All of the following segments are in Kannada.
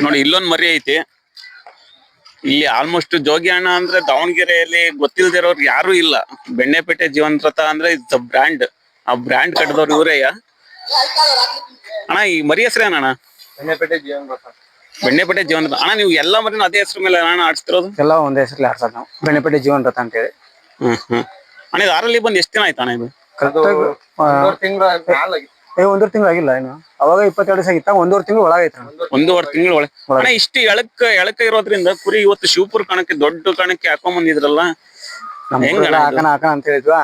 ನೋಡಿ ಇಲ್ಲೊಂದ್ ಮರಿ ಐತಿ. ಇಲ್ಲಿ ಆಲ್ಮೋಸ್ಟ್ ಜೋಗಿ ಅಣ್ಣ ಅಂದ್ರೆ ದಾವಣಗೆರೆಯಲ್ಲಿ ಗೊತ್ತಿಲ್ದಿರೋರು ಯಾರು ಇಲ್ಲ. ಬೆಣ್ಣೆಪೇಟೆ ಜೀವಂತ ಅಂದ್ರೆ ಇಟ್ಸ್ ಬ್ರ್ಯಾಂಡ್ ಆ ಬ್ರ್ಯಾಂಡ್ ಕಟ್ಟದವ್ರು ಇವರೇಯ ಅಣ್ಣ ಈ ಮರಿ ಹೆಸರೇನಣ್ಣ ಬೆಣ್ಣೆಪೇಟೆ ಜೀವನ್ ಗೊತ್ತ ಬೆಣ್ಣೆಪೇಟೆ ಜೀವಂತ ಅಣ್ಣ ನೀವು ಎಲ್ಲಾ ಮರಿನ ಅದೇ ಹೆಸರು ಮೇಲೆ ಅಣ್ಣ ಆಡ್ಸ್ತಿರೋದು? ಎಲ್ಲ ಒಂದೇ ಹೆಸರಲ್ಲಿ ಆಡ್ಸೋದು ನಾವು. ಬೆಣ್ಣೆಪೇಟೆ ಜೀವನ್ ರಥ ಅಂತೇಳಿ. ಹ್ಮ್ ಹ್ಮ್. ಅಣ್ಣ ಇದು ಆರಲ್ಲಿ ಬಂದ್ ಎಷ್ಟ್ ದಿನ ಆಯ್ತು ಅಣ್ಣ ಇದು ಕರೆಕ್ಟಾಗಿ ತಿಂಗಳ ಏ ಒಂದೂವರೆ ತಿಂಗಳು ಆಗಿಲ್ಲ ಏನು ಅವಾಗ ಇಪ್ಪತ್ತೆರಡು ದಿವಸ ಆಗಿತ್ತ ಒಂದೂವರೆ ತಿಂಗಳು ಒಳಗೈತೆ ಒಂದೂವರೆ ತಿಂಗಳ ಒಳಗೆ. ಅಣ್ಣ ಇಷ್ಟು ಎಳಕ್ ಎಳಕ ಇರೋದ್ರಿಂದ ಕುರಿ ಇವತ್ತು ಶಿವಪುರ ಕಣಕ್ಕೆ ದೊಡ್ಡ ಕಣಕ್ಕೆ ಹಾಕೊಂಡ್ ಬಂದಿದ್ರಲ್ಲ. ನಮ್ಮ ಹೆಂಗ್ ಊರೆಲ್ಲ ಹಾಕಣ ಹಾಕಣ ಅಂತ ಹೇಳಿದ್ವಾ?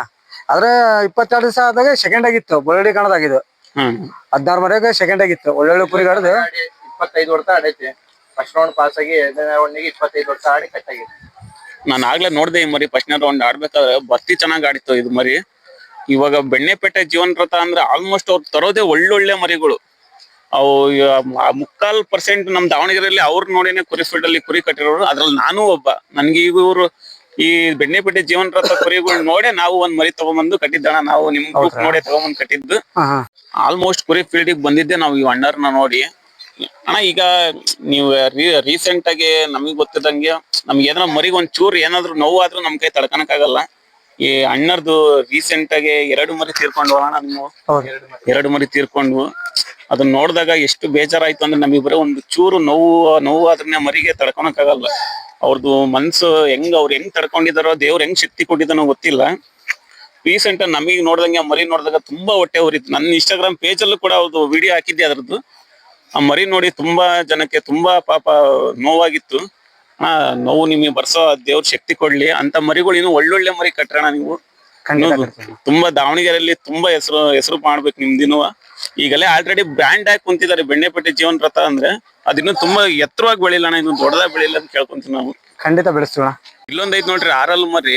ಆದ್ರೆ ಇಪ್ಪತ್ತೆರಡು ದಿವಸ ಆದಾಗ ಸೆಕೆಂಡ್ ಆಗಿತ್ತು ಬಳ್ಳಡಿ ಕಣದಾಗಿದ್ದು ಹ್ಮ್. ಹದಿನಾರು ಮರೆಗೆ ಸೆಕೆಂಡ್ ಆಗಿತ್ತು ಒಳ್ಳೊಳ್ಳೆ ಕುರಿ ಕಡದು ಇಪ್ಪತ್ತೈದು ವರ್ಷ ಆಡೈತಿ. ಫಸ್ಟ್ ರೌಂಡ್ ಪಾಸ್ ಆಗಿ ಎರಡನೇ ರೌಂಡಿಗೆ ಇಪ್ಪತ್ತೈದು ವರ್ಷ ಆಡಿ ಕಟ್ಟಾಗಿ ನಾನು ಆಗ್ಲೇ ನೋಡ್ದೆ ಈ ಮರಿ ಫಸ್ಟ್ ರೌಂಡ್ ಆಡ್ಬೇಕಾದ್ರೆ ಬರ್ತಿ ಚೆನ್ನಾಗ್ ಆಡಿತ್ತು ಇದು ಮರಿ. ಇವಾಗ ಬೆಣ್ಣೆಪೇಟೆ ಜೀವನ್ ರಥ ಅಂದ್ರೆ ಆಲ್ಮೋಸ್ಟ್ ಅವ್ರು ತರೋದೇ ಒಳ್ಳೊಳ್ಳೆ ಮರಿಗಳು. ಅವು ಮುಕ್ಕಾಲ್ ಪರ್ಸೆಂಟ್ ನಮ್ ದಾವಣಗೆರೆಯಲ್ಲಿ ಅವ್ರ ನೋಡಿನೇ ಕುರಿ ಫೀಲ್ಡ್ ಅಲ್ಲಿ ಕುರಿ ಕಟ್ಟಿರೋರು. ಅದ್ರಲ್ಲಿ ನಾನು ಒಬ್ಬ. ನನ್ಗೆ ಇವರು ಈ ಬೆಣ್ಣೆಪೇಟೆ ಜೀವನ್ ರಥ ಕುರಿಗಳು ನೋಡೇ ನಾವು ಒಂದ್ ಮರಿ ತಗೊಂಬಂದು ಕಟ್ಟಿದ್ದಣ. ನಾವು ನಿಮ್ ನೋಡೇ ತಗೊಂಬಂದು ಕಟ್ಟಿದ್ದು. ಆಲ್ಮೋಸ್ಟ್ ಕುರಿ ಫೀಲ್ಡ್ಗೆ ಬಂದಿದ್ದೆ ನಾವು ಈ ಅಣ್ಣರ್ನ ನೋಡಿ. ಅಣ್ಣ ಈಗ ನೀವು ರೀಸೆಂಟ್ ಆಗಿ ನಮಗ್ ಗೊತ್ತಿದ್ದಂಗೆ ನಮ್ಗೆ ಏನಾರ ಮರಿಗೆ ಒಂದ್ ಚೂರ್ ಏನಾದ್ರು ನೋವಾದ್ರೂ ನಮ್ ಕೈ ತಡ್ಕನಕ್ಕಾಗಲ್ಲ ಈ ಅಣ್ಣರ್ದು ರೀಸೆಂಟ್ ಆಗಿ ಎರಡು ಮರಿ ತೀರ್ಕೊಂಡು ಅಣ್ಣ ನೀವು ಎರಡು ಮರಿ ತೀರ್ಕೊಂಡ್ವು ಅದನ್ನ ನೋಡಿದಾಗ ಎಷ್ಟು ಬೇಜಾರಾಯ್ತು ಅಂದ್ರೆ ನಮಗೆ ಬರೀ ಒಂದು ಚೂರು ನೋವು ನೋವು ಅದನ್ನ ಮರಿಗೆ ತಡ್ಕೊಳಕ್ಕಾಗಲ್ಲ. ಅವ್ರದ್ದು ಮನ್ಸು ಹೆಂಗ್ ಅವ್ರು ಹೆಂಗ್ ತಡ್ಕೊಂಡಿದಾರೋ ದೇವ್ರ ಹೆಂಗ್ ಶಕ್ತಿ ಕೊಟ್ಟಿದ್ದಾನೋ ಗೊತ್ತಿಲ್ಲ. ರೀಸೆಂಟ್ ನಮಗೆ ನೋಡ್ದಂಗೆ ಆ ಮರಿ ನೋಡಿದಾಗ ತುಂಬಾ ಹೊಟ್ಟೆ ಉರಿತು. ನನ್ನ ಇನ್ಸ್ಟಾಗ್ರಾಮ್ ಪೇಜ್ ಅಲ್ಲೂ ಕೂಡ ಅವ್ರದ್ದು ವಿಡಿಯೋ ಹಾಕಿದ್ದೆ ಅದ್ರದ್ದು. ಆ ಮರಿ ನೋಡಿ ತುಂಬಾ ಜನಕ್ಕೆ ತುಂಬಾ ಪಾಪ ನೋವಾಗಿತ್ತು. ಹಾ ನೋವು ನಿಮಗೆ ಬರ್ಸೋ ದೇವ್ರ ಶಕ್ತಿ ಕೊಡ್ಲಿ. ಅಂತ ಮರಿಗಳು ಇನ್ನು ಒಳ್ಳೊಳ್ಳೆ ಮರಿ ಕಟ್ಟೋಣ ನೀವು. ಖಂಡಿತ ಕಟ್ತೀನಿ. ತುಂಬಾ ದಾವಣಗೆರೆಯಲ್ಲಿ ತುಂಬಾ ಹೆಸರು ಹೆಸರು ಮಾಡ್ಬೇಕು ದಿನವ. ಈಗಲೇ ಆಲ್ರೆಡಿ ಬ್ರ್ಯಾಂಡ್ ಆಗಿ ಕುಂತಿದ್ದಾರೆ ಬೆಣ್ಣೆಪಟ್ಟಿ ಜೀವನ್ ರಥ ಅಂದ್ರೆ. ಅದಿನ್ನೂ ತುಂಬಾ ಎತ್ತರವಾಗಿ ಬೆಳಿಲ್ಲ ಇನ್ನು ದೊಡ್ಡದಾಗಿ ಬೆಳಿಲ್ಲ ಅಂತ ಕೇಳ್ಕೊಂತೀವಿ ನಾವು. ಖಂಡಿತ ಬೆಳೆಸ್ತೀವಣ ಇಲ್ಲೊಂದ್ ಐತ್ ನೋಡ್ರಿ ಆರಲ್ ಮರಿ.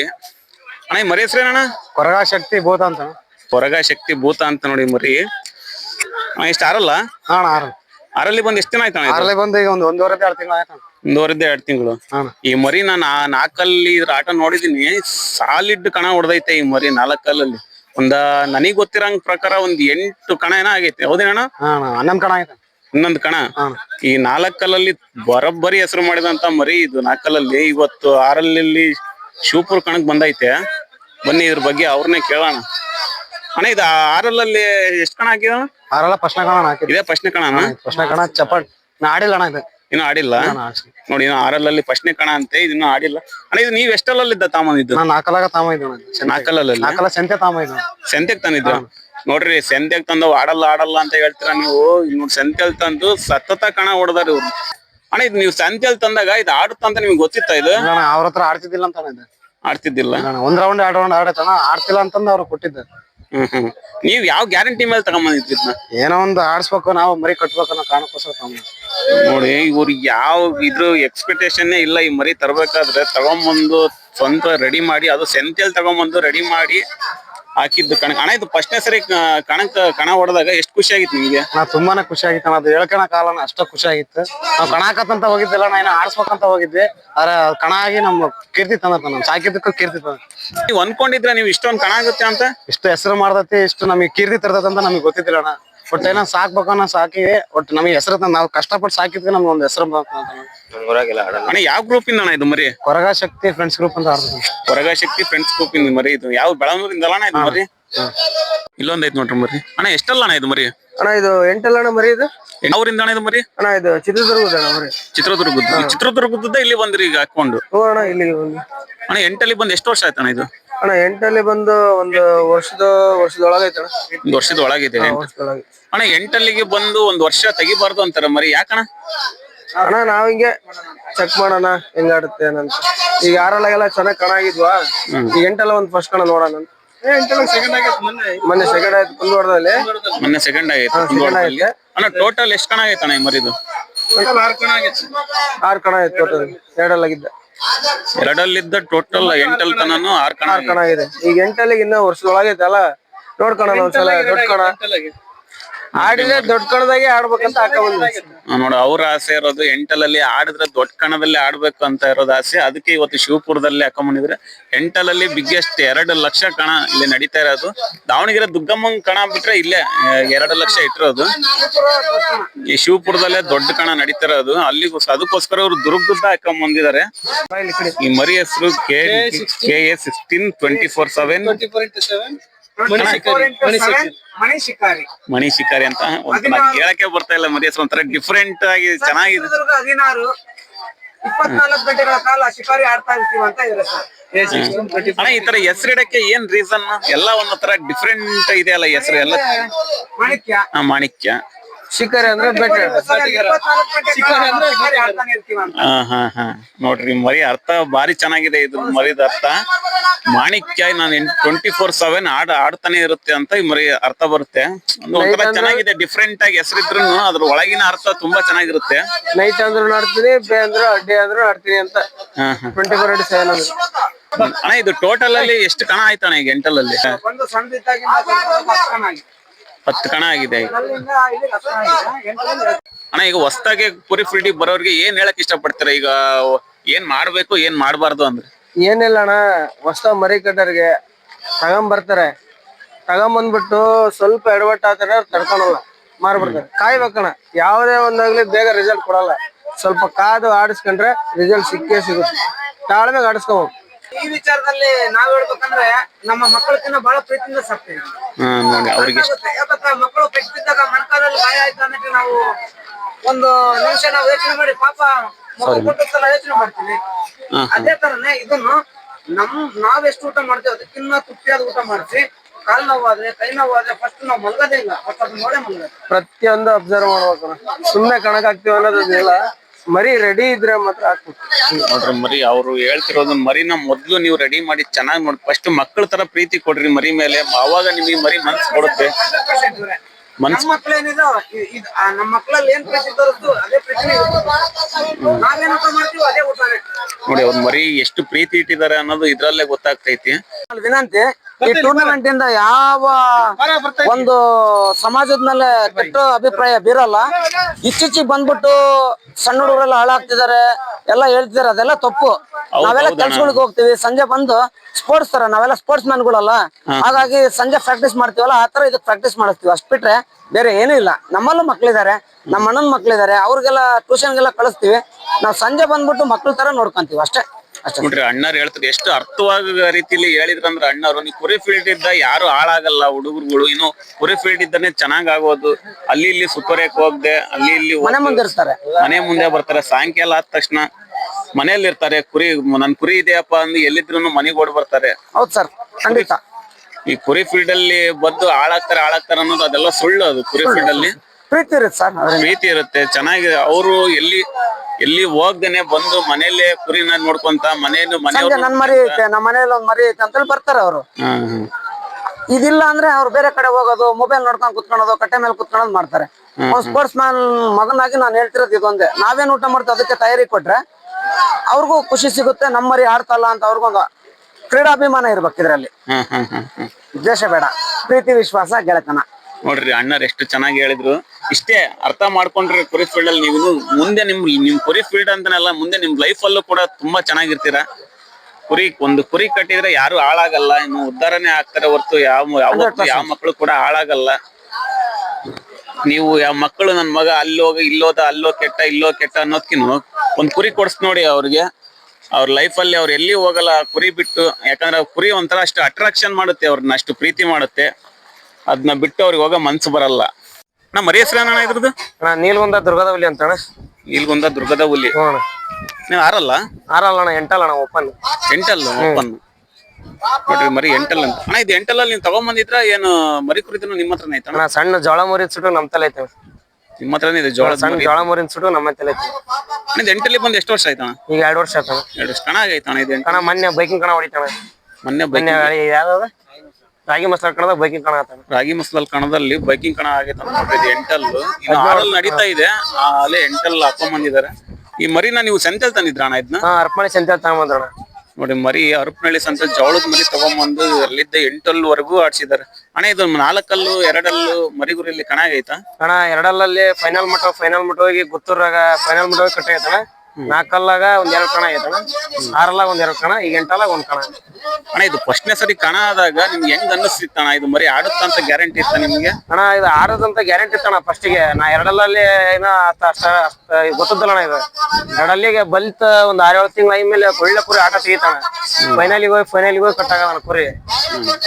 ಅಣ್ಣ ಮರಿ ಮರಿ ಅಣ್ಣ? ಕೊರಗ ಶಕ್ತಿ ಭೂತ ಅಂತ ಹೊರಗ ಶಕ್ತಿ ಭೂತ ಅಂತ ನೋಡಿ ಮರಿ. ಅಣ್ಣ ಇಷ್ಟ ಆರಲ್ಲ? ಹಾ ಅಣ್ಣ ಆರು ಆರಲ್ಲಿ ಬಂದ್ ಎಷ್ಟು ದಿನ ಆಯ್ತಾ ಅರಲ್ಲಿ ಬಂದು ಈಗ ಒಂದು ಒಂದೂವರೆ ಎರಡು ತಿಂಗಳು ಆಯ್ತು ಒಂದೂವರೆದ್ದೆ ಎರಡು ತಿಂಗಳು. ಹಾಂ. ಈ ಮರಿ ನಾನು ನಾಲ್ಕಲ್ಲಿ ಇದ್ರ ಆಟ ನೋಡಿದೀನಿ ಸಾಲಿಡ್ ಕಣ ಹೊಡೆದೈತೆ ಈ ಮರಿ ನಾಲ್ಕಲ್ಲಲ್ಲಿ ಒಂದ ನನಗ್ ಗೊತ್ತಿರಂಗ್ ಪ್ರಕಾರ ಒಂದ್ ಎಂಟು ಕಣ ಏನೋ ಆಗೈತೆ ಹೌದೇನಣ್ಣ? ಹಾ ಹನ್ನೊಂದು ಕಣ ಆಯ್ತು ಇನ್ನೊಂದು ಕಣ? ಹಾ. ಈ ನಾಲ್ಕಲ್ಲಲ್ಲಿ ಬರೋಬ್ಬರಿ ಹೆಸರು ಮಾಡಿದಂತ ಮರಿ ಇದು ನಾಲ್ಕಲ್ಲಲ್ಲಿ ಇವತ್ತು ಆರಲ್ಲಿ ಶಿವಪುರ ಕಣಕ್ ಬಂದೈತೆ. ಬನ್ನಿ ಇದ್ರ ಬಗ್ಗೆ ಅವ್ರನ್ನೇ ಕೇಳೋಣ. ಅಣ್ಣ ಇದು ಆರಲ್ಲಲ್ಲಿ ಎಷ್ಟು ಕಣ ಹಾಕಿದ ಆರಲ್ಲ ಪ್ರಶ್ನೆ ಕಣ ಹಾಕಿದ ಇದೇ ಪ್ರಶ್ನೆ ಕಣ ಪ್ರಶ್ನೆ ಕಣ ಚಪಾಟ್ ನಾ ಆಡಿಲ್ಲ ಅಣ್ಣ ಇದು. ಇನ್ನು ಆಡಿಲ್ಲ? ನೋಡಿ ಇನ್ನು ಆರಲ್ಲಿ ಫಸ್ಟ್ನೇ ಕಣ ಅಂತೆ ಇದನ್ನ ಆಡಿಲ್ಲ. ಅಣ್ಣ ಇದು ನೀವ್ ಎಷ್ಟಲ್ಲಿದ್ದ ತಾಮಂದಿದ್ದು? ನಾನು ನಾಲ್ಕಲಾಗ ತಾಮ ಇದ್ದು ನಾಲ್ಕಲ್ಲಲ್ಲಿ? ನಾಲ್ಕಲ್ಲ ಸಂತೆ ತಾಮ ಇದ್ದು ಸೆಂತೆಗ್ ತಂದಿದ್ದು ನೋಡ್ರಿ ಸೆಂತೆಗ್ ತಂದು ಆಡಲ್ಲ ಆಡಲ್ಲ ಅಂತ ಹೇಳ್ತೀರಾ ನೀವು? ನೋಡಿ ಸಂತೆಲ್ ತಂದು ಸತತ ಕಣ ಹೊಡೆದಾರ ಇವ್ರು. ಅಣ್ಣ ಇದು ನೀವು ಸಂತೆಲ್ ತಂದಾಗ ಇದು ಆಡುತ್ತ ಅಂತ ನಿಮ್ಗೆ ಗೊತ್ತಿತ್ತ ಇದು? ಅವ್ರ ಹತ್ರ ಆಡ್ತಿದ್ದಿಲ್ಲ ಅಂತ ಆಡ್ತಿದ್ದಿಲ್ಲ? ಒಂದ್ ರೌಂಡ್ ಎರಡು ರೌಂಡ್ ಆಡತ್ತಣ್ಣ ಆಡ್ತಿಲ್ಲ ಅಂತಂದು ಅವ್ರು ಕೊಟ್ಟಿದ್ದೆ. ಹ್ಮ್ ಹ್ಮ್ ನೀವ್ ಯಾವ ಗ್ಯಾರಂಟಿ ಮೇಲೆ ತಗೊಂಬಂದಿದ್ರಿ ಏನೋ ಒಂದು ಆಡ್ಸ್ಬೇಕು ನಾವು ಮರಿ ಕಟ್ಬೇಕು ಅನ್ನೋ ಕಾರಣಕ್ಕೋಸ್ಕರ ತಗೊಂಡ್ ನೋಡಿ ಇವ್ರು ಯಾವ ಇದ್ರ ಎಕ್ಸ್ಪೆಕ್ಟೇಷನ್ ಇಲ್ಲ ಈ ಮರಿ ತರಬೇಕಾದ್ರೆ ತಗೊಂಬಂದು ಸ್ವಂತ ರೆಡಿ ಮಾಡಿ ಅದು ಸೆಂತೆಲ್ ತಗೊಂಬಂದು ರೆಡಿ ಮಾಡಿ ಹಾಕಿದ್ದು ಕಣಕ್. ಅಣ್ಣ ಇದು ಫಸ್ಟ್ನೇ ಸರಿ ಕ- ಕಣಕ್ ಕಣ ಹೊಡೆದಾಗ ಎಷ್ಟು ಖುಷಿ ಆಗಿತ್ತು ನಿಮ್ಗೆ? ನಾ ತುಂಬಾನೇ ಖುಷಿ ಆಗಿತ್ತು. ಅಣ್ಣ ಅದು ಹೇಳ್ಕೊಳ ಕಾಲ ಅಷ್ಟ ಖುಷಿ ಆಗಿತ್ತು. ನಾವು ಕಣ ಹಾಕತ್ತಂತ ಹೋಗಿದ್ದಿಲ್ಲ ನಾ ಏನೋ ಆಡ್ಸ್ಬೇಕಂತ ಹೋಗಿದ್ವಿ. ಆದ್ರೆ ಅದ್ ಕಣ ಆಗಿ ನಮ್ಮ ಕೀರ್ತಿ ತಂದತ್ತ ನಮ್ ಸಾಕಿದ್ದಕ್ಕೂ ಕೀರ್ತಿ ತಂದ ನೀವು ಅನ್ಕೊಂಡಿದ್ರೆ ನೀವು ಇಷ್ಟೊಂದು ಕಣ ಆಗುತ್ತೆ ಅಂತ? ಇಷ್ಟು ಹೆಸರು ಮಾಡ್ದತಿ ಇಷ್ಟು ನಮಗೆ ಕೀರ್ತಿ ತರ್ತದಂತ ನಮಗೆ ಗೊತ್ತಿದ್ದಿಲ್ಲ ಅಣ್ಣ. ಒಟ್ಟು ಏನೋ ಸಾಕ್ಬೇಕನ್ನ ಸಾಕಿ ಒಟ್ಟು ನಮಗೆ ಹೆಸರು ತಂದ ನಾವು ಕಷ್ಟಪಟ್ಟು ಸಾಕಿದ್ವಿ ನಮ್ಗೆ ಒಂದು ಹೆಸರು ಬಂತ ಅಣ್ಣ ಯಾವ ಗ್ರೂಪ್ ಇಂದ ಅಣ್ಣ ಇದು ಮರಿ? ಕೊರಗ ಶಕ್ತಿ ಫ್ರೆಂಡ್ಸ್ ಗ್ರೂಪ್ ಅಂತ ಆಡ್ತೀವಿ. ಹೊರಗ ಶಕ್ತಿ ಫ್ರೆಂಡ್ಸ್ ಗ್ರೂಪ್ ಇಂದ ಮರಿ ಇದು. ಯಾವ ಬೆಳವೂರಿಂದ ಅಣ್ಣ ಇದು ಮರಿ? ಇಲ್ಲೊಂದ್ ಐತ್ ನೋಡ್ರಿ ಮರಿ. ಅಣ್ಣ ಎಷ್ಟಲ್ಲ ಅಣ್ಣ ಇದು ಮರಿ? ಅಣ್ಣ ಇದು ಎಂಟಲ್ಲ ಅಣ್ಣ ಮರಿ ಇದು? ಯಾವ್ರಿಂದ ಅಣ್ಣ ಇದು ಮರಿ? ಅಣ್ಣ ಇದು ಚಿತ್ರದುರ್ಗದ ಅಣ್ಣ ಮರಿ. ಚಿತ್ರದುರ್ಗದ ಚಿತ್ರದುರ್ಗದ ಇಲ್ಲಿ ಬಂದ್ರಿ ಈಗ ಹಾಕೊಂಡು ಹ್ಞೂ ಅಣ್ಣ ಇಲ್ಲಿ ಬಂದು ಅಣ್ಣ ಎಂಟಲ್ಲಿ ಬಂದ್ ಎಷ್ಟು ವರ್ಷ ಆಯ್ತಣ್ಣ ಇದು? ಅಣ್ಣ ಎಂಟಲ್ಲಿ ಬಂದು ಒಂದು ವರ್ಷದ ವರ್ಷದೊಳಗೆ ಐತಣ್ಣ. ಒಂದ್ ವರ್ಷದ ಒಳಗಿದೆ ವರ್ಷದೊಳಗೆ. ಅಣ್ಣ ಎಂಟಲ್ಲಿಗೆ ಬಂದು ಒಂದ್ ವರ್ಷ ತೆಗಿಬಾರ್ದು ಅಂತಾರ ಮರಿ ಯಾಕಣ್ಣ? ಅಣ್ಣ ನಾವ್ ಹಿಂಗೆ ಚೆಕ್ ಮಾಡೋಣ ಹೆಂಗಾಡುತ್ತೆ ಏನಂತ ಈಗ ಆರಲ್ಲಾಗೆಲ್ಲ ಚೆನ್ನಾಗ್ ಕಣ ಆಗಿದ್ವಾ ಈಗ ಎಂಟಲ್ಲ ಒಂದ್ ಫಸ್ಟ್ ಕಣ ನೋಡೋಣ ಅಂತ. ಮೊನ್ನೆ. ಸೆಕೆಂಡ್ ಆಯ್ತು ಕುಂದವಾಡದಲ್ಲಿ ಮೊನ್ನೆ ಸೆಕೆಂಡ್ ಆಗೈತೆ ಕುಂದವಾಡದಲ್ಲಿ. ಅಣ್ಣ ಟೋಟಲ್ ಎಷ್ಟು ಕಣ ಆಗೈತಣ್ಣ ಈ ಮರಿದು? ಆರ್ ಕಣ ಆಯ್ತು ಟೋಟಲ್ ಎರಡಲ್ಲಾಗಿದ್ದ. ಎರಡಲ್ಲಿದ್ದ ಟೋಟಲ್ ಎಂಟಲ್ ತನನು ಆರ್ ಕಣ ಇದೆ. ಕಣ ಈಗ ಎಂಟಲ್ಲಿಗೆ ಇನ್ನ ವರ್ಷದೊಳಗೆ ಐತಲ್ಲ? ನೋಡ್ಕೊಣ ಒಂದ್ಸಲ ದೊಡ್ಡ ಕಣ ಆಡಿದ್ರೆ ದೊಡ್ಡ ಕಣದಾಗೆ ಆಡ್ಬೇಕಂತ ಹಾಕೊಂಡ್ ನೋಡ ಅವ್ರ ಆಸೆ ಇರೋದು ಎಂಟಲಲ್ಲಿ ಆಡಿದ್ರೆ ದೊಡ್ಡ ಕಣದಲ್ಲಿ ಆಡ್ಬೇಕು ಅಂತ ಇರೋದು ಆಸೆ. ಅದಕ್ಕೆ ಇವತ್ತು ಶಿವಪುರದಲ್ಲಿ ಹಾಕೊಂಡ್ಬಂದಿದ್ರೆ ಎಂಟಲಲ್ಲಿ ಬಿಗ್ಗೆಸ್ಟ್ ಎರಡು ಲಕ್ಷ ಕಣ ಇಲ್ಲಿ ನಡೀತಾ ಇರೋದು. ದಾವಣಗೆರೆ ದುಗ್ಗಮ್ಮಂಗ್ ಕಣ ಬಿಟ್ರೆ ಇಲ್ಲೇ ಎರಡು ಲಕ್ಷ ಇಟ್ಟಿರೋದು. ಈ ಶಿವಪುರದಲ್ಲೇ ದೊಡ್ಡ ಕಣ ನಡೀತಾ ಇರೋದು. ಅಲ್ಲಿಗೂ ಅದಕ್ಕೋಸ್ಕರ ಅವ್ರು ದುರ್ಗದ ಹಾಕೊಂಡ್ಬಂದಿದ್ದಾರೆ ಈ ಮರಿ ಹೆಸರು K K A sixteen twenty four seven Mani Shikari. Mani Shikari ಅಂತ ಒಂದು ನನಗೆ ಹೇಳಕ್ಕೆ ಬರ್ತಾ ಇಲ್ಲ ಮರಿ ಹೆಸರು ಒಂಥರ ಡಿಫ್ರೆಂಟ್ ಆಗಿ ಚೆನ್ನಾಗಿದೆ. ಚಿತ್ರದುರ್ಗ ಹದಿನಾರು ಇಪ್ಪತ್ನಾಲ್ಕು ಗಂಟೆಗಳ ಕಾಲ ಶಿಕಾರಿ ಆಡ್ತಾ ಇರ್ತೀವಿ ಅಂತ ಇದ್ರೆ ಸರ್. ಅಣ್ಣ ಈ ತರ ಹೆಸರಿಡಕ್ಕೆ ಏನ್ ರೀಸನ್ ಎಲ್ಲ ಒಂದ್ ತರ ಡಿಫ್ರೆಂಟ್ ಇದೆ ಅಲ್ಲ ಹೆಸರು ಎಲ್ಲ ಮಾಣಿಕ್ಯ. ಆ, ಮಾಣಿಕ್ಯ. ಶಿಕಾರಿ ಅಂದ್ರೆ ಬೆಟರ್ ಹಾ ಹಾ ಹಾ. ನೋಡ್ರಿ ಮರಿ ಅರ್ಥ ಬಾರಿ ಚೆನ್ನಾಗಿದೆ ಇದು ಮರಿದ ಅರ್ಥ. ಮಾಣಿಕ್ಯ ನಾನು ಟ್ವೆಂಟಿ ಫೋರ್ ಸೆವೆನ್ ಆಡ್ ಆಡ್ತಾನೆ ಇರುತ್ತೆ ಅಂತ ಈ ಮರಿ ಅರ್ಥ ಬರುತ್ತೆ. ಒಂಥರ ಚೆನ್ನಾಗಿದೆ ಡಿಫ್ರೆಂಟ್ ಆಗಿ ಹೆಸರಿದ್ರು ಅದ್ರ ಒಳಗಿನ ಅರ್ಥ ತುಂಬಾ ಚೆನ್ನಾಗಿರುತ್ತೆ. ನೈಟ್ ಅಂದ್ರೂ ಆಡ್ತೀನಿ ಬೇ ಅಂದ್ರೂ ಡೇ ಅಂದ್ರೂ ಆಡ್ತೀನಿ ಅಂತ. ಟ್ವೆಂಟಿ ಫೋರ್ ಇಂಟು ಸೆವೆನ್ ಅಂದ್ರೆ. ಅಣ್ಣ ಇದು ಟೋಟಲ್ ಅಲ್ಲಿ ಎಷ್ಟು ಕಣ ಆಯ್ತಣ್ಣ ಈಗ ಗೆಂಟಲ್ ಹಸ್ಕನಾಗಿ. ಹತ್ತು ಕಣ ಆಗಿದೆ. ಅಣ್ಣ ಈಗ ಹೊಸದಾಗಿ ಪುರಿ ಫೀಲ್ಡಿಗೆ ಬರೋರಿಗೆ ಏನ್ ಹೇಳಕ್ ಇಷ್ಟಪಡ್ತಾರೆ? ಈಗ ಏನ್ ಮಾಡ್ಬೇಕು ಏನ್ ಮಾಡ್ಬಾರ್ದು ಅಂದ್ರೆ? ಏನಿಲ್ಲ ಅಣ್ಣ ಹೊಸ ಮರಿ ಕಟ್ಟರಿಗೆ ತಗೊಂಬರ್ತಾರೆ ತಗೊಂಬಂದ್ಬಿಟ್ಟು ಸ್ವಲ್ಪ ಎಡವಟ್ಟು ಆತರ ತಡ್ಕೊಳಲ್ಲ ಮಾರ್ಬಿಡ್ತಾರೆ. ಕಾಯ್ಬೇಕಣ ಯಾವ್ದೇ ಒಂದಾಗ್ಲಿ ಬೇಗ ರಿಸಲ್ಟ್ ಕೊಡಲ್ಲ. ಸ್ವಲ್ಪ ಕಾದು ಆಡಿಸ್ಕೊಂಡ್ರೆ ರಿಸಲ್ಟ್ ಸಿಕ್ಕೇ ಸಿಗುತ್ತೆ. ತಾಳ್ಮೆಗೆ ಆಡಿಸ್ಕೋಬೇಕು. ಈ ವಿಚಾರದಲ್ಲಿ ನಾವ್ ಹೇಳ್ಬೇಕಂದ್ರೆ ನಮ್ಮ ಮಕ್ಕಳಕ್ಕಿಂತ ಬಹಳ ಪ್ರೀತಿಯಿಂದ ಸಾಕ್ತೀವಿ ಹಾ ನೋಡಿ ಅವ್ರಿಗೆ ಯಾಕಂದ್ರೆ ಮಕ್ಕಳು ಪೆಟ್ಟು ಬಿದ್ದಾಗ ಮೊಣಕಾಲಲ್ಲಿ ಗಾಯ ಆಯ್ತು ಅನ್ನಕ್ಕೆ ನಾವು ಒಂದು ನಿಮಿಷ ನಾವು ಯೋಚನೆ ಮಾಡಿ ಪಾಪ ಯೋಚನೆ ಮಾಡ್ತೀವಿ. ಅದೇ ತರನೇ ಇದನ್ನು ನಮ್ ನಾವ್ ಎಷ್ಟು ಊಟ ಮಾಡ್ತೀವಿ ಅದಕ್ಕಿನ್ನ ತುಪ್ಪಿಯಾದ ಊಟ ಮಾಡ್ತೀವಿ ಕಾಲ್ ನೋವಾದ್ರೆ ಕೈ ನೋವಾದ್ರೆ ಫಸ್ಟ್ ನಾವು ಮಲ್ಗದೇ ಇಲ್ಲ. ಫಸ್ಟ್ ಅದನ್ನ ನೋಡೇ ಮಲಗೋದು. ಪ್ರತಿಯೊಂದು ಅಬ್ಸರ್ವ್ ಮಾಡ್ಬೇಕು. ಸುಮ್ನೆ ಕಣಕ್ ಹಾಕ್ತಿವಿ ಅನ್ನೋದಿಲ್ಲ ಮರಿ ರೆಡಿ ಇದ್ರೆ ಮಾತ್ರ ನೋಡ್ರಿ ಮರಿ, ಅವ್ರು ಹೇಳ್ತಿರೋದು ಮರಿನ ಮೊದ್ಲು ನೀವು ರೆಡಿ ಮಾಡಿ ಚೆನ್ನಾಗಿ ನೋಡಿ ಫಸ್ಟ್ ಮಕ್ಕಳ ತರ ಪ್ರೀತಿ ಕೊಡ್ರಿ ಮರಿ ಮೇಲೆ. ಅವಾಗ ನಿಮಗೆ ಮರಿ ಮನ್ಸ್ ಕೊಡುತ್ತೆ. ನಮ್ಮ ಮಕ್ಳಲ್ಲಿ ಏನ್ ತೋರಿಸ್ತು ಅದೇ ಮಾಡ್ತೀವಿ ಅದೇ ನೋಡಿ ಅವ್ರ ಮರಿ ಎಷ್ಟು ಪ್ರೀತಿ ಇಟ್ಟಿದ್ದಾರೆ ಅನ್ನೋದು ಇದ್ರಲ್ಲೇ ಗೊತ್ತಾಗ್ತೈತಿ. ವಿನಂತಿ ಈ ಟೂರ್ನಮೆಂಟ್ ಇಂದ ಯಾವ ಒಂದು ಸಮಾಜದ ಮೇಲೆ ಕೆಟ್ಟ ಅಭಿಪ್ರಾಯ ಬೀರಲ್ಲ. ಇಚ್ಚಿಚ್ಚಿಗೆ ಬಂದ್ಬಿಟ್ಟು ಸಣ್ಣ ಹುಡುಗರೆಲ್ಲ ಹಾಳಾಗ್ತಿದ್ದಾರೆ ಎಲ್ಲ ಹೇಳ್ತಿದಾರೆ ಅದೆಲ್ಲ ತಪ್ಪು. ನಾವೆಲ್ಲ. ಕೆಲ್ಸಗಳಿಗೆ ಹೋಗ್ತೀವಿ. ಸಂಜೆ ಬಂದು ಸ್ಪೋರ್ಟ್ಸ್ ತರ ನಾವೆಲ್ಲ ಸ್ಪೋರ್ಟ್ಸ್ ಮ್ಯಾನ್ಗಳಲ್ಲ ಹಾಗಾಗಿ ಸಂಜೆ ಪ್ರಾಕ್ಟೀಸ್ ಮಾಡ್ತೀವಲ್ಲ ಆ ತರ ಇದಕ್ಕೆ ಪ್ರಾಕ್ಟೀಸ್ ಮಾಡಿಸ್ತೀವಿ. ಅಷ್ಟ್ ಬಿಟ್ರೆ ಬೇರೆ ಏನೂ ಇಲ್ಲ. ನಮ್ಮಲ್ಲೂ ಮಕ್ಳಿದಾರೆ ನಮ್ಮ ಅಣ್ಣನ ಮಕ್ಳಿದಾರೆ ಅವ್ರಿಗೆಲ್ಲ ಟ್ಯೂಷನ್ಗೆಲ್ಲ ಕಳಿಸ್ತೀವಿ. ನಾವು ಸಂಜೆ ಬಂದ್ಬಿಟ್ಟು ಮಕ್ಳ ತರ ನೋಡ್ಕೊಂತೀವಿ ಅಷ್ಟೇ. ಅಷ್ಟೇ. ನೋಡ್ರಿ ಅಣ್ಣರು ಹೇಳ್ತಾರೆ ಎಷ್ಟು ಅರ್ಥವಾದ ರೀತಿಲಿ ಹೇಳಿದ್ರಂದ್ರ ಅಣ್ಣರು ನೀವು ಕುರಿ ಫೀಲ್ಡ್ ಇದ್ದ ಯಾರು ಹಾಳಾಗಲ್ಲ ಹುಡುಗರುಗಳು. ಇನ್ನು ಕುರಿ ಫೀಲ್ಡ್ ಇದ್ದಾನೆ ಚೆನ್ನಾಗ್ ಆಗೋದು. ಅಲ್ಲಿ ಇಲ್ಲಿ ಸುಪರೇಕ್ ಹೋಗ್ದೆ ಅಲ್ಲಿ ಇಲ್ಲಿ ಮನೆ ಹೋಗ್ದೆ. ಮುಂದೆ ಇರ್ತಾರೆ. ಮನೆ ಮುಂದೆ ಬರ್ತಾರೆ. ಸಾಯಂಕಾಲ ಆದ ತಕ್ಷಣ ಮನೆಯಲ್ಲಿ ಇರ್ತಾರೆ ಕುರಿ ನನ್ ಕುರಿ ಇದೆಯಪ್ಪ ಅಂದು ಎಲ್ಲಿದ್ರು ಮನೆಗೆ ಓಡ್ ಬರ್ತಾರೆ. ಹೌದ್ ಸರ್. ಖಂಡಿತ. ಈ ಕುರಿ ಫೀಲ್ಡ್ ಅಲ್ಲಿ ಬಂದು ಹಾಳಾಗ್ತಾರೆ ಹಾಳಾಗ್ತಾರೆ ಅನ್ನೋದು ಅದೆಲ್ಲ ಸುಳ್ಳು ಅದು ಕುರಿ ಫೀಲ್ಡ್ ಅಲ್ಲಿ. ಪ್ರೀತಿ ಇರುತ್ತೆ ಸರ್ ಪ್ರೀತಿ ಇರುತ್ತೆ ಚೆನ್ನಾಗಿ ಅವರು ಎಲ್ಲಿ ಎಲ್ಲಿ ಹೋಗ್ದೇನೆ ಬಂದು ಮನೆಯಲ್ಲೇ ಕುರಿನ ನೋಡ್ಕೊಂತ ಮನೆಯನ್ನು ಸಂಜೆ ಮನೆಯವ್ರು ನನ್ ಮರಿ ಐತೆ ನಮ್ಮ ಮನೇಲಿ ಒಂದ್ ಮರಿ ಐತೆ ಅಂತೇಳಿ ಬರ್ತಾರೆ ಅವರು. ಹ್ಮ್. ಇದಿಲ್ಲ ಅಂದ್ರೆ ಅವ್ರು ಬೇರೆ ಕಡೆ ಹೋಗೋದು ಮೊಬೈಲ್ ನೋಡ್ಕೊಂಡು ಕುತ್ಕೊಳ್ಳೋದು ಕಟ್ಟೆ ಮೇಲೆ ಕುತ್ಕೊಳ್ಳೋದು ಮಾಡ್ತಾರೆ. ಒಂದ್ ಸ್ಪೋರ್ಟ್ಸ್ ಮ್ಯಾನ್ ಮಗನಾಗಿ ನಾನು ಹೇಳ್ತಿರೋದು ಇದೊಂದೇ. ನಾವೇನ್ ಊಟ ಮಾಡ್ತೀವಿ ಅದಕ್ಕೆ ತಯಾರಿ ಕೊಟ್ರೆ ಅವ್ರಿಗೂ ಖುಷಿ ಸಿಗುತ್ತೆ ನಮ್ಮ ಮರಿ ಆಡ್ತಲ್ಲ ಅಂತ ಅವ್ರಿಗೊಂದು ಕ್ರೀಡಾಭಿಮಾನ ಇರ್ಬೇಕು ಇದ್ರಲ್ಲಿ. ಹ್ಮ್ ಹ್ಮ್ ಹ್ಮ್ ಹ್ಮ್. ದ್ವೇಷ ಬೇಡ. ಪ್ರೀತಿ ವಿಶ್ವಾಸ ಗೆಳೆತನ. ನೋಡ್ರಿ ಅಣ್ಣರ್ ಎಷ್ಟು ಚೆನ್ನಾಗಿ ಹೇಳಿದ್ರು. ಇಷ್ಟೇ ಅರ್ಥ ಮಾಡ್ಕೊಂಡ್ರೆ ಕುರಿ ಫೀಲ್ಡ್ ಅಲ್ಲಿ ನೀವು ಮುಂದೆ ನಿಮ್ ನಿಮ್ ಕುರಿ ಫೀಲ್ಡ್ ಅಂತನಲ್ಲ ಮುಂದೆ ನಿಮ್ ಲೈಫ್ ಅಲ್ಲೂ ಕೂಡ ತುಂಬಾ ಚೆನ್ನಾಗಿರ್ತೀರಾ. ಕುರಿ ಒಂದು ಕುರಿ ಕಟ್ಟಿದ್ರೆ ಯಾರು ಹಾಳಾಗಲ್ಲ. ಇನ್ನು ಉದ್ಧಾರನೆ ಆಗ್ತಾರೆ ಹೊರತು ಯಾವ ಯಾವತ್ತು ಯಾವ ಮಕ್ಕಳು ಕೂಡ ಹಾಳಾಗಲ್ಲ. ನೀವು ಯಾವ ಮಕ್ಕಳು ನನ್ ಮಗ ಅಲ್ಲೋಗ ಇಲ್ಲೋದ ಅಲ್ಲೋ ಕೆಟ್ಟ ಇಲ್ಲೋ ಕೆಟ್ಟ ಅನ್ನೋದ್ಕಿನ್ನು ಒಂದ್ ಕುರಿ ಕೊಡ್ಸ್ ನೋಡಿ ಅವ್ರಿಗೆ. ಅವ್ರ ಲೈಫ್ ಅಲ್ಲಿ ಅವ್ರು ಎಲ್ಲಿ ಹೋಗಲ್ಲ ಕುರಿ ಬಿಟ್ಟು ಯಾಕಂದ್ರೆ ಕುರಿ ಒಂಥರ ಅಷ್ಟು ಅಟ್ರಾಕ್ಷನ್ ಮಾಡುತ್ತೆ ಅವ್ರನ್ನ ಅಷ್ಟು ಪ್ರೀತಿ ಮಾಡುತ್ತೆ. ಅದನ್ನ ಬಿಟ್ಟು ಅವ್ರಿಗೆ ಹೋಗ ಮನ್ಸು ಬರಲ್ಲ. ನಾ ಮರಿ ಹೆಸರು ಅಣ್ಣ ಇದ್ರದ್ದು? ಅಣ್ಣ ನೀಲ್ಗುಂದ ದುರ್ಗದ ಅಂತ ಅಣ್ಣ ನೀಲ್ಗುಂದ ದುರ್ಗದ ಹುಲಿ ಹ್ಞೂ ಅಣ್ಣ. ನೀವು ಆರಲ್ಲ? ಆರಲ್ಲ ಅಣ್ಣ ಎಂಟಲ್ಲ ಅಣ್ಣ ಓಪನ್ ಎಂಟಲ್ ಓಪನ್ ನೋಡ್ರಿ ಮರಿ ಎಂಟಲ್ ಅಂತ. ಅಣ್ಣ ಇದು ಎಂಟಲ್ಲಲ್ಲಿ ನೀವು ತಗೊಂಬಂದಿದ್ರ ಏನು ಮರಿ ಕುರಿತನು ನಿಮ್ಮ ಹತ್ರ ಐತಣ್ಣ? ಅಣ್ಣ ಸಣ್ಣ ಜೋಳ ಮರಿ ಸುಟ್ಟು ನಮ್ಮ ತಲೆ ಐತೆ ಅಣ್ಣ. ನಿಮ್ಮ ಹತ್ರನೇ ಇದೆ ಜೋಳದ ಸಣ್ಣ ಜೋಳ ಮುರಿದ ಸುಟ್ಟು ನಮ್ಮ ತಲೆ ಅಣ್ಣ, ಇದು ಎಂಟಲ್ಲಿ ಬಂದು ಎಷ್ಟು ವರ್ಷ ಆಯ್ತಣ್ಣ? ಈಗ ಎರಡು ವರ್ಷ ಆಯ್ತು ಎರಡು ವರ್ಷ. ಕಣ ಆಗೈತಣ್ಣ ಇದು ಎಂಟ? ಕಣ ಮೊನ್ನೆ ಬೈಕಿಂಗ್ ಕಣ ಹೊಡಿತಾಣ ಮೊನ್ನೆ ಬೈಕ್ ಮೊನ್ನೆ ಯಾವ್ದು ರಾಗಿ ಮಸಾಲ ಕಣದ ಬೈಕಿಂಗ್ ಕಣ ಆತಾನ ರಾಗಿ ಮಸಲಲ್ ಕಣದಲ್ಲಿ ಬೈಕಿಂಗ್ ಕಣ ಆಗೈತೆ ನೋಡ್ರಿ ಇದು ಎಂಟಲ್ ಇನ್ನು ಆರಲ್ಲಿ ನಡೀತಾ ಇದೆ. ಆ ಅಲ್ಲೇ ಎಂಟಲ್ ಹಾಕೊಂಡ್ ಬಂದಿದ್ದಾರೆ. ಈ ಮರಿನ ನೀವು ಸೆಂತಲ್ ತಂದಿದ್ರ ಅಣ್ಣ ಇದನ್ನ? ಹಾ ಅರ್ಪಣೆ ಸಂತೆ ತಗೊಂಬಂದ್ರಣ ನೋಡಿ, ಮರಿ ಅರಪನಹಳ್ಳಿ ಸಂತ ಜವಳದ ಮರಿ ತಗೊಂಬಂದು ಅಲ್ಲಿದ್ದ ಎಂಟಲ್ವರೆಗೂ ಆಡ್ಸಿದ್ದಾರೆ. ಅಣ್ಣ, ಇದು ನಾಲ್ಕಲ್ಲು, ಎರಡಲ್ಲು ಮರಿಗುರಿಲಿ ಕಣ ಆಗೈತಾ? ಅಣ್ಣ, ಎರಡಲ್ಲಲ್ಲಿ ಫೈನಲ್ ಮಟ್ಟ ಫೈನಲ್ ಮಟ್ಟ ಹೋಗಿ ಗುತ್ತೂರಾಗ ಫೈನಲ್ ಮಟ್ಟ ಹೋಗಿ ಕಟ್ಟಾಗೈತಣ ನಾಲ್ಕಲ್ಲಾಗ ಒಂದ್ ಎರಡು ಕಣ ಐತಣ ಆರಲ್ಲಾಗ ಒಂದ್ ಎರಡು ಕಣ ಈಗ ಎಂಟಲ್ಲಾಗ ಒಂದ್ ಕಣ. ಅಣ್ಣ ಇದು ಫಸ್ಟ್ನೇ ಸರಿ ಕಣ ಆದಾಗ ನಿಮ್ಗೆ ಹೆಂಗ್ ಅನ್ನಿಸ್ತಿತ್ತಣ ಇದು ಮರಿ ಆಡುತ್ತಂತ ಗ್ಯಾರಂಟಿ ಇತ್ತ ನಿಮ್ಗೆ? ಅಣ್ಣ ಇದು ಆಡೋದಂತ ಗ್ಯಾರಂಟಿ ಇತ್ತಣ ಫಸ್ಟಿಗೆ. ನಾ ಎರಡಲ್ಲಲ್ಲಿ ಏನ ಅಷ್ಟ ಅಷ್ಟ ಗೊತ್ತದಲ್ಲಣ್ಣ ಇದು. ಎರಡಲ್ಲಿಗೆ ಬಲಿತ ಒಂದ್ ಆರ್ ಏಳು ತಿಂಗಳ ಮೇಲೆ ಒಳ್ಳೆ ಕುರಿ ಆಟ ತೆಗಿತಾನ. ಫೈನಲಿಗೆ ಹೋಗಿ ಫೈನಲಿಗೆ ಹೋಗಿ ಕಟ್ಟಾಗಣ ಕುರಿ.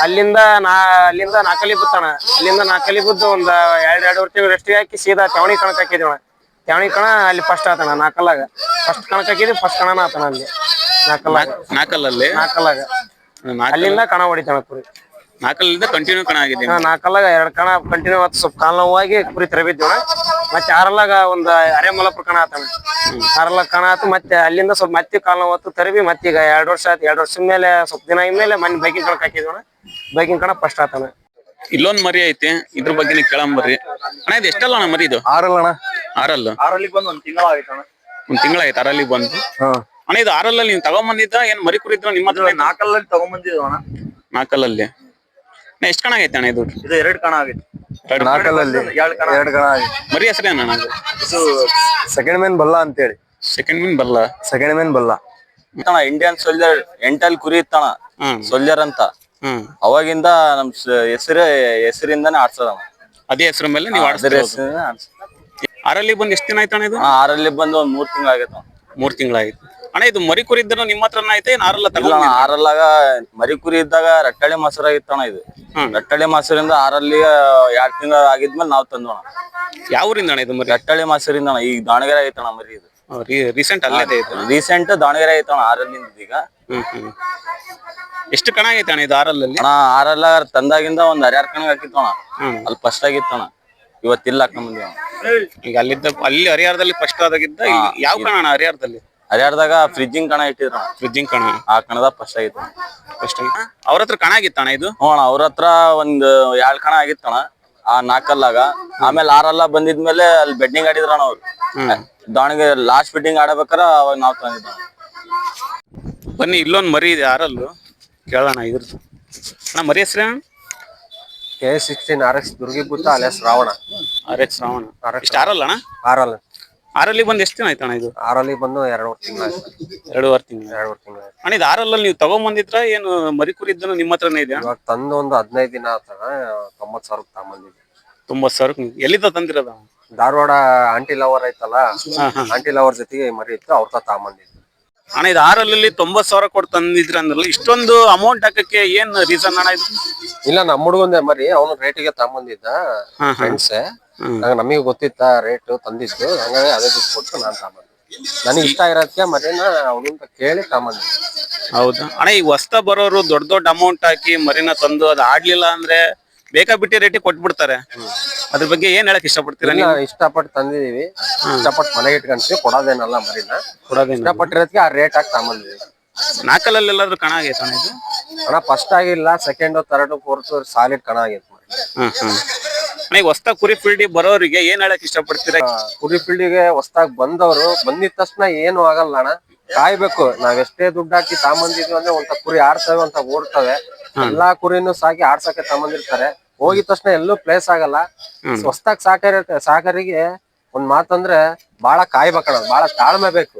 ಅಲ್ಲಿಂದ ನಾ ಅಲ್ಲಿಂದ ನಾಕಲಿ ಬಿತ್ತಣ. ಅಲ್ಲಿಂದ ನಾಲ್ಕಲ್ಲಿ ಬಿದ್ದು ಒಂದ್ ಎರಡ್ ಎರಡೂವರೆ ತಿಂಗಳು ರೆಸ್ಟಿಗೆ ಹಾಕಿ ಸೀದಾ ಚವಣಿ ಕಣಕ್ ಹಾಕಿದ್ವಿ ತ್ಯಾವಣಿ ಕಣ ಅಲ್ಲಿ ಫಸ್ಟ್ ಆತನ ನಾಕಲ್ಲಾಗ. ಫಸ್ಟ್ ಕಣಕ್ ಹಾಕಿದ್ವಿ ಫಸ್ಟ್ ಕಣನ ಆತನ ಅಲ್ಲಿ. ನಾಲ್ಕಲ್ಲಾಗ ನಾಲ್ಕಲ್ಲಲ್ಲಿ ನಾಲ್ಕಲ್ಲಾಗ ಅಲ್ಲಿಂದ ಕಣ ಹೊಡಿತಾಣ ಕುರಿ. ನಾಲ್ಕಲ್ಲಿಂದ ಕಂಟಿನ್ಯೂ ಕಣ ಆಗಿದೆ ಹಾ, ಎರಡು ಎರಡ್ ಕಣ ಕಂಟಿನ್ಯೂ ಆತ. ಸ್ವಲ್ಪ ಕಾಲ್ ನೋವಾಗಿ ಕುರಿ ತೆರಬಿದ್ವಿ ಮತ್ತೆ ಆರಲ್ಲಾಗ ಒಂದ್ ಅರೆ ಮಲಪ್ರ ಕಣ ಆತಣ ಆರಲ್ಲಾಗ ಕಣ ಆತು. ಮತ್ತೆ ಅಲ್ಲಿಂದ ಸ್ವಲ್ಪ ಮತ್ತೆ ಕಾಲ್ ನೋವು ಹೊತ್ತು ತರಬಿ ಮತ್ತೆ ಈಗ ಎರಡು ವರ್ಷ ಆಯ್ತು ಎರಡು ವರ್ಷದ ಮೇಲೆ ಸ್ವಲ್ಪ ದಿನ ಮೇಲೆ ಮನೆ ಬೈಕಿಂಗ್ ಕಣಕ್ ಹಾಕಿದ್ವಣ ಬೈಕಿಂಗ್ ಕಣ ಫಸ್ಟ್ ಆತನ. ಇಲ್ಲೊಂದ್ ಮರಿ ಐತಿ. ಇದ್ರ ಬಗ್ಗೆ ನೀವು ಕೇಳಂಬರ್ರಿ. ಅಣ್ಣ ಇದು ಎಷ್ಟಲ್ಲ ಅಣ್ಣ ಮರಿ ಇದು? ಆರಲ್ಲಣ್ಣ. ಆರಲ್ಲು? ಆರಲ್ಲಿ ಬಂದು ಒಂದ್ ತಿಂಗಳ ಆಗೈತಣ್ಣ ಒಂದ್ ತಿಂಗಳಾಯ್ತು ಆರಲ್ಲಿ ಬಂದು? ಅಣ್ಣ ಇದು ಆರಲ್ಲಿ ನೀವು ತಗೊಂಬಂದಿದ್ದ ಏನ್ ಮರಿ ಕುರಿದ್ರ ನಿಮ್ಮ ಹತ್ರ? ಐತಾ? ನಾಲ್ಕಲ್ಲಲ್ಲಿ ಎಷ್ಟ್ ಅಣ್ಣ. ನಾಲ್ಕಲ್ಲಲ್ಲಿ ಅಣ್ಣ ಎಷ್ಟು ಕಣ ಆಗೈತೆ ಅಣ್ಣ ಇದು? ಇದು ಎರಡ್ ಕಣ ಆಗೈತಿ. ಎರಡು ನಾಲ್ಕಲ್ಲಲ್ಲಿ ಎರಡ್ ಕಣ ಎರಡ್ ಮರಿ ಹೆಸರೇನ ಅಣ್ಣ ಅದು? ಇದು ಸೆಕೆಂಡ್ ಮೇನ್ ಬಲ್ಲ ಅಂತೇಳಿ. ಸೆಕೆಂಡ್ ಮೀನ್ ಬಲ್ಲ? ಸೆಕೆಂಡ್ ಮೇನ್ ಬಲ್ಲ. ಇತ್ತಣ ಇಂಡಿಯನ್ ಸೋಲ್ಜರ್ ಎಂಟಲ್ ಕುರಿ ಇತ್ತಣ ಹ್ಮ್. ಸೋಲ್ಜರ್ ಅಂತ. ಹ್ಮ್. ಅವಾಗಿಂದ ನಮ್ ಹೆಸರು ಹೆಸರಿಂದಾನೆ ಆಡ್ಸೋದವ. ಅದೇ ಹೆಸರು ಮೇಲೆ ನೀವು ಅದ್ರ ಹೆಸರಿಂದ ಆಡ್ಸೋದು. ಆರಲ್ಲಿ ಬಂದು ಎಷ್ಟು ದಿನ ಆಯ್ತಣ್ಣ ಇದು? ಹಾ, ಆರಲ್ಲಿ ಬಂದು ಒಂದ್ ಮೂರ್ ತಿಂಗಳಾಗಿತ್ತು ಮೂರ್ ತಿಂಗಳಾಯ್ತು ಅಣ್ಣ ಇದು ಮರಿ ಕುರಿ ಇದ್ರ ನಿಮ್ಮ ಹತ್ರನ ಐತೆ ಏನ್ ಆರಲ್ಲ ಇಲ್ಲ ತಗೊಂಡ್ ಆರಲ್ಲಾಗ ಮರಿ ಕುರಿ ಇದ್ದಾಗ ರಟ್ಟಳಿ ಅಣ್ಣ ಇದು. ಹ್ಮ್. ರಟ್ಟಳಿ ಮೊಸರಿಂದ ಆರಲ್ಲಿ ಎರಡ್ ತಿಂಗಳ ಆಗಿದ್ಮೇಲೆ ನಾವ್ ತಂದೋಣ ಯಾವ ಊರಿಂದ ಅಣ್ಣ ಇದು ಮರಿ? ರಟ್ಟಳಿ ಮೊಸರಿಂದ ಅಣ್ಣ. ಈಗ ದಾವಣಗೆರೆ ಐತಣ ಮರಿ ಇದು. ರೀಸೆಂಟ್ ಅಲ್ಲೇ ರೀಸೆಂಟ್ ದಾವಣಗೆರೆ ಐತಣ ಆರಲ್ಲಿಂದ ಈಗ. ಹ್ಮ್ ಹ್ಮ್. ಎಷ್ಟು ಕಣ ಆಗೈತೆ ಅಣ್ಣ ಇದು ಆರಲ್ಲಲ್ಲಿ? ಅಣ್ಣ ಆರಲ್ಲ ತಂದಾಗಿಂದ ಒಂದ್ ಹರ್ಯಾರ್ ಕಣಗ್ ಹಾಕಿತ್ತಣ ಹ್ಮ್. ಅಲ್ಲಿ ಫಸ್ಟ್ ಆಗಿತ್ತಣ ಇವತ್ತಿಲ್ಲ ಈಗ ಅಲ್ಲಿದ್ದ ಅಲ್ಲಿ ಹರಿಹರದಲ್ಲಿ ಫಸ್ಟ್ ಆದಾಗಿದ್ದ ಇಲ್ಲಿ ಯಾವ ಕಣ ಅಣ್ಣ ಹರಿಹರದಲ್ಲಿ? ಹರಿಹರದಾಗ ಫ್ರಿಜ್ಜಿಂಗ್ ಕಣ ಇಟ್ಟಿದ್ರ. ಫ್ರಿಜ್ಜಿಂಗ್ ಕಣ. ಆ ಕಣದ ಫಸ್ಟ್ ಆಗಿತ್ತು. ಫಸ್ಟ್ ಅವ್ರ ಹತ್ರ ಕಣ ಆಗಿತ್ತಣ್ಣ ಇದು? ಹ್ಞೂ ಅಣ್ಣ ಅವ್ರ ಹತ್ರ ಒಂದ್ ಎರಡ್ ಕಣ ಅಣ್ಣ ಆ ನಾಲ್ಕಲ್ಲಾಗ. ಆಮೇಲೆ ಆರಲ್ಲ ಬಂದಿದ್ಮೇಲೆ ಅಲ್ಲಿ ಬೆಡ್ಡಿಂಗ್ ಆಡಿದ್ರಣ ಅವ್ರು. ದಾವಣಗೆರೆ ಲಾಸ್ಟ್ ಬೆಡ್ಡಿಂಗ್ ಆಡಬೇಕಾರ ಅವಾಗ ನಾವ್ ತಂದಿದ್ದ ಬನ್ನಿ ಇಲ್ಲೊಂದ್ ಮರಿ ಇದೆ ಆರಲ್ಲು ಕೇಳೋಣ ಇದ್ರದ್ದು. ಅಣ್ಣ ಮರಿ ಹೆಸ್ರೇನ? K sixteen R X Durgibhoota alias Ravana. R X Ravana. ಇಷ್ಟ ಆರಲ್ಲ ಅಣ್ಣ? ಆರಲ್ಲಿ. ಆರಲ್ಲಿ ಬಂದು ಎಷ್ಟು ದಿನ ಆಯ್ತಣ್ಣ ಇದು? ಆರಲ್ಲಿ ಬಂದು ಎರಡೂವರೆ ತಿಂಗಳು ಎರಡೂವರೆ ತಿಂಗಳು. ಎರಡೂವರೆ ತಿಂಗಳು ಅಣ್ಣ ಇದು ಆರಲ್ಲಲ್ಲಿ ನೀವು ತಗೊಂಬಂದಿದ್ರ ಏನು ಮರಿ ಕುರಿ ಇದ್ದನು ನಿಮ್ಮ ಹತ್ರನೇ ಇದೆಯಾ? ಇವಾಗ ತಂದು ಒಂದು ಹದಿನೈದು ದಿನ ಆತಣ ತೊಂಬತ್ತು ಸಾವಿರ ತಗೊಂಬಂದಿದ್ದೆ. ತೊಂಬತ್ತು ಸಾವಿರ ಎಲ್ಲಿದ್ದ ತಂದಿರೋದ? ಧಾರವಾಡ ಆಂಟಿ ಲವರ್ ಐತಲ್ಲ ಆಂಟಿ ಲವರ್ ಜೊತೆಗೆ ಮರಿ ಇತ್ತು ಅವ್ರ ತಗೊಂಬಂದಿದ್ದೆ. ಅಣ್ಣ ಇದು ಆರಲ್ಲಿ ತೊಂಬತ್ ಸಾವಿರ ಕೊಟ್ಟು ತಂದಿದ್ರ ಅಂದ್ರಲ್ಲ ಇಷ್ಟೊಂದು ಅಮೌಂಟ್ ಹಾಕಕ್ಕೆ ಏನ್ ರೀಸನ್ ಅಣ್ಣ ಇದು? ಇಲ್ಲ ನಮ್ಮ ಹುಡುಗಂದೆ ಮರಿ ಅವನು ರೇಟಿಗೆ ತಗೊಂಬಂದಿದ್ದ. ಫ್ರೆಂಡ್ಸ್ ನಮಗೆ ಗೊತ್ತಿತ್ತ ರೇಟ್ ತಂದಿದ್ದು ಹಂಗಾಗಿ ಅದೇ ದುಡ್ಡು ಕೊಟ್ಟು ನಾನು ತಗೊಂಬಂದೆ. ನನಗೆ ಇಷ್ಟ ಇರೋದಕ್ಕೆ ಮರಿನ ಅವನಿಂದ ಕೇಳಿ ತಗೊಂಬಂದೆ. ಹೌದಾ? ಅಣ್ಣ ಈ ಹೊಸ್ತ ಬರೋರು ದೊಡ್ಡ ದೊಡ್ಡ ಅಮೌಂಟ್ ಹಾಕಿ ಮರಿನ ತಂದು ಅದು ಆಡ್ಲಿಲ್ಲ ಅಂದ್ರೆ ಬೇಕಾಬಿಟ್ಟಿ ಕೊಟ್ ಕೊಟ್ಬಿಡ್ತಾರೆ. ಅದ್ರ ಬಗ್ಗೆ ಏನ್ ಹೇಳಕ್ ಇಷ್ಟಪಡ್ತೀರಾ ನೀವು? ಇಷ್ಟಪಟ್ಟು ತಂದಿದೀವಿ. ಇಷ್ಟಪಟ್ಟು ಮನೆಗೆ ಇಟ್ಕೊಂತೀವಿ ಕೊಡೋದೇನಲ್ಲ ಮರಿನ. ಕೊಡೋದೇನು ಇಷ್ಟಪಟ್ಟಿರೋದಕ್ಕೆ ಆ ರೇಟ್ ಹಾಕಿ ತಗೊಂಬಂದಿವಿ. ನಾಲ್ಕಲ್ಲಿ ಎಲ್ಲಾದ್ರೂ ಕಣ ಆಗೈತೆ ಅಣ್ಣ ಇದು? ಅಣ್ಣ ಫಸ್ಟ್ ಆಗಿಲ್ಲ ಸೆಕೆಂಡ್ ಥರ್ಡ್ ಫೋರ್ತ್ ಸಾಲಿಡ್ ಕಣ ಆಗೈತೆ ಮರಿ. ಹ್ಮ್ ಹ್ಮ್. ಅಣ್ಣ ಈ ಹೊಸ್ತ ಕುರಿ ಫೀಲ್ಡಿಗೆ ಬರೋರಿಗೆ ಏನ್ ಹೇಳಕ್ ಇಷ್ಟಪಡ್ತೀರಾ? ಆ, ಕುರಿ ಫೀಲ್ಡಿಗೆ ಹೊಸ್ದಾಗ್ ಬಂದವರು ಬಂದಿದ ತಕ್ಷಣ ಏನು ಆಗಲ್ಲ ಅಣ್ಣ. ಕಾಯ್ಬೇಕು ನಾವ್ ಎಷ್ಟೇ ದುಡ್ಡು ಹಾಕಿ ತಗೊಂಬಂದಿದ್ವಿ ಅಂದ್ರೆ ಒಂದ್ ಕುರಿ ಆಡ್ತವೆ ಅಂತ ಓಡ್ತವೆ. ಎಲ್ಲಾ ಕುರಿನೂ ಸಾಕಿ ಆಡ್ಸಕ್ಕೆ ತಗೊಂಬಂದಿರ್ತಾರೆ. ಹೋಗಿದ ತಕ್ಷಣ ಎಲ್ಲೂ ಪ್ಲೇಸ್ ಆಗಲ್ಲ. ಹೊಸ್ದಾಗ್ ಸಾಕರ ಸಾಕರಿಗೆ ಒಂದ್ ಮಾತಂದ್ರೆ ಬಾಳ ಕಾಯ್ಬೇಕಣ್ಣ ಬಾಳ ತಾಳ್ಮೆ ಬೇಕು.